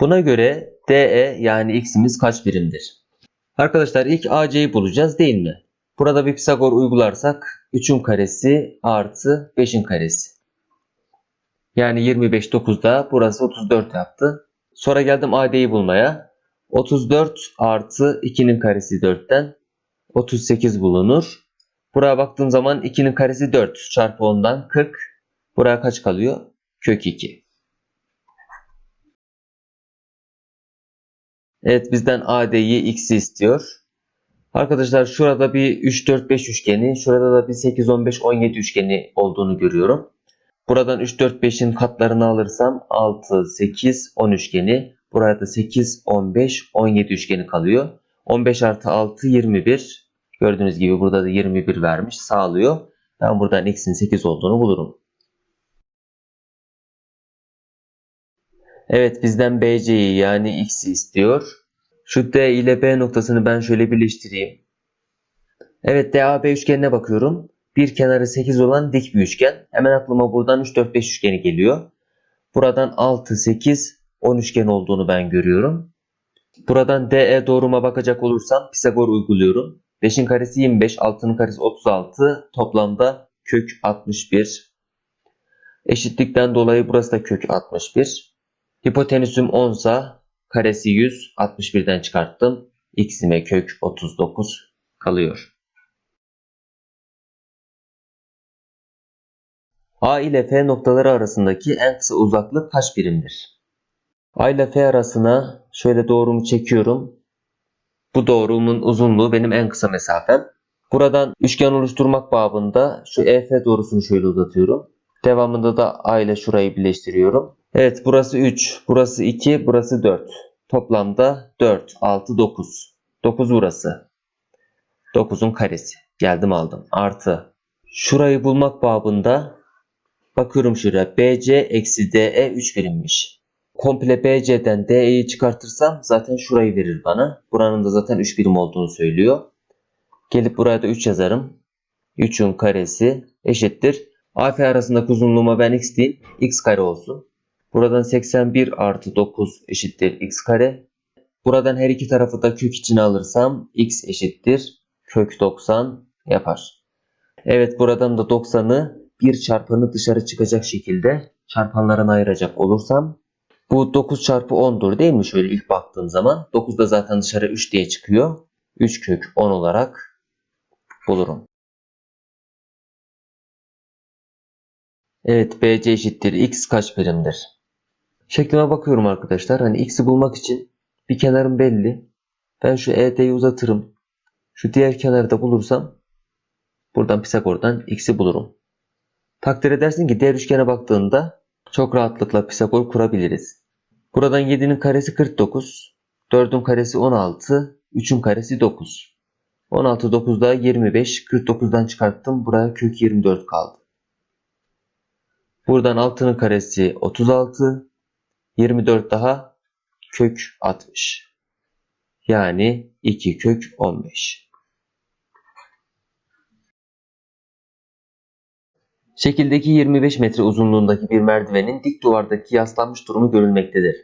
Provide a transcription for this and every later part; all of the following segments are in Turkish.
Buna göre DE yani x'imiz kaç birimdir? Arkadaşlar ilk AC'yi bulacağız değil mi? Burada bir Pisagor uygularsak 3'ün karesi artı 5'in karesi. Yani 25 9'da burası 34 yaptı. Sonra geldim AD'yi bulmaya. 34 artı 2'nin karesi 4'ten 38 bulunur. Buraya baktığım zaman 2'nin karesi 4 çarpı 10'dan 40. Buraya kaç kalıyor? Kök 2. Evet bizden AD'yi x'i istiyor. Arkadaşlar şurada bir 3 4 5 üçgeni, şurada da bir 8 15 17 üçgeni olduğunu görüyorum. Buradan 3 4 5'in katlarını alırsam 6 8 10 üçgeni. Buraya da 8 15 17 üçgeni kalıyor. 15 artı 6 21. Gördüğünüz gibi burada da 21 vermiş sağlıyor. Ben buradan x'in 8 olduğunu bulurum. Evet bizden BC'yi yani x'i istiyor. Şu D ile B noktasını ben şöyle birleştireyim. Evet DAB üçgenine bakıyorum. Bir kenarı 8 olan dik bir üçgen. Hemen aklıma buradan 3 4 5 üçgeni geliyor. Buradan 6 8 10 üçgen olduğunu ben görüyorum. Buradan DE doğruma bakacak olursam Pisagor uyguluyorum. 5'in karesi 25, 6'nın karesi 36. Toplamda kök 61. Eşitlikten dolayı burası da kök 61. Hipotenüsüm 10 sa karesi 100. 61'den çıkarttım. X'ime kök 39 kalıyor. A ile F noktaları arasındaki en kısa uzaklık kaç birimdir? A ile F arasına şöyle doğrumu çekiyorum. Bu doğrumun uzunluğu benim en kısa mesafem. Buradan üçgen oluşturmak babında şu EF doğrusunu şöyle uzatıyorum. Devamında da A ile şurayı birleştiriyorum. Evet burası 3, burası 2, burası 4. Toplamda 4, 6, 9. 9 burası. 9'un karesi. Geldim aldım. Artı. Şurayı bulmak babında bakıyorum şuraya. BC eksi DE 3 birimmiş. Komple BC'den DE'yi çıkartırsam zaten şurayı verir bana. Buranın da zaten 3 birim olduğunu söylüyor. Gelip buraya da 3 yazarım. 3'ün karesi eşittir. AF arasındaki uzunluğuma ben x diyeyim. x kare olsun. Buradan 81 artı 9 eşittir x kare. Buradan her iki tarafı da kök içine alırsam x eşittir kök 90 yapar. Evet buradan da 90'ı bir çarpanı dışarı çıkacak şekilde çarpanlarına ayıracak olursam bu 9 çarpı 10'dur değil mi? Şöyle ilk baktığım zaman 9 da zaten dışarı 3 diye çıkıyor. 3 kök 10 olarak bulurum. Evet BC eşittir x kaç birimdir? Şeklime bakıyorum arkadaşlar. Hani x'i bulmak için bir kenarım belli. Ben şu ED'yi uzatırım. Şu diğer kenarı da bulursam buradan Pisagor'dan x'i bulurum. Takdir edersin ki diğer üçgene baktığında çok rahatlıkla Pisagor kurabiliriz. Buradan 7'nin karesi 49, 4'ün karesi 16, 3'ün karesi 9. 16 9'da 25, 49'dan çıkarttım. Buraya kök 24 kaldı. Buradan 6'nın karesi 36, 24 daha kök 60. Yani 2 kök 15. Şekildeki 25 metre uzunluğundaki bir merdivenin dik duvardaki yaslanmış durumu görülmektedir.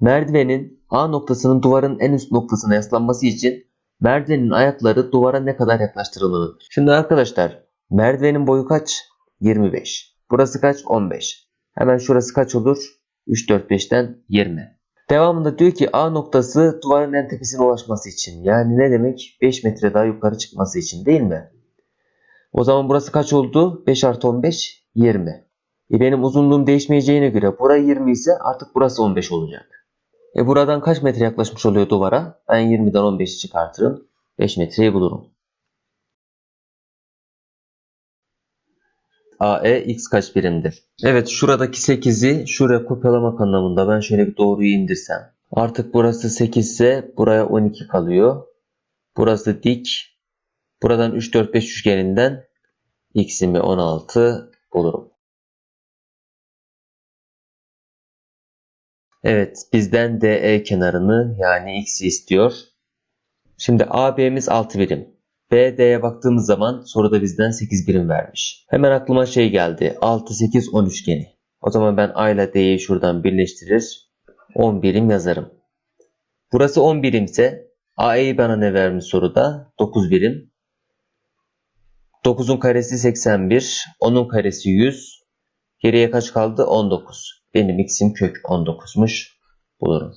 Merdivenin A noktasının duvarın en üst noktasına yaslanması için merdivenin ayakları duvara ne kadar yaklaştırılmalıdır? Şimdi arkadaşlar merdivenin boyu kaç? 25. Burası kaç? 15. Hemen şurası kaç olur? 3, 4, 5'ten 20. Devamında diyor ki A noktası duvarın en tepesine ulaşması için. Yani ne demek? 5 metre daha yukarı çıkması için değil mi? O zaman burası kaç oldu? 5 artı 15 20. E benim uzunluğum değişmeyeceğine göre bura 20 ise artık burası 15 olacak. E buradan kaç metre yaklaşmış oluyor duvara? Ben 20'den 15'i çıkartırım. 5 metreyi bulurum. AE x kaç birimdir? Evet şuradaki 8'i şuraya kopyalamak anlamında ben şöyle bir doğruyu indirsem. Artık burası 8 ise buraya 12 kalıyor. Burası dik. Buradan 3 4 5 üçgeninden x'imi 16 bulurum. Evet bizden DE kenarını yani x'i istiyor. Şimdi AB'miz 6 birim. BD'ye baktığımız zaman soruda bizden 8 birim vermiş. Hemen aklıma şey geldi. 6, 8, 10 üçgeni. O zaman ben A ile D'yi şuradan birleştirir. 10 birim yazarım. Burası 10 birimse AE'yi bana ne vermiş soruda? 9 birim. 9'un karesi 81. 10'un karesi 100. Geriye kaç kaldı? 19. Benim x'im kök 19'muş. Bulurum.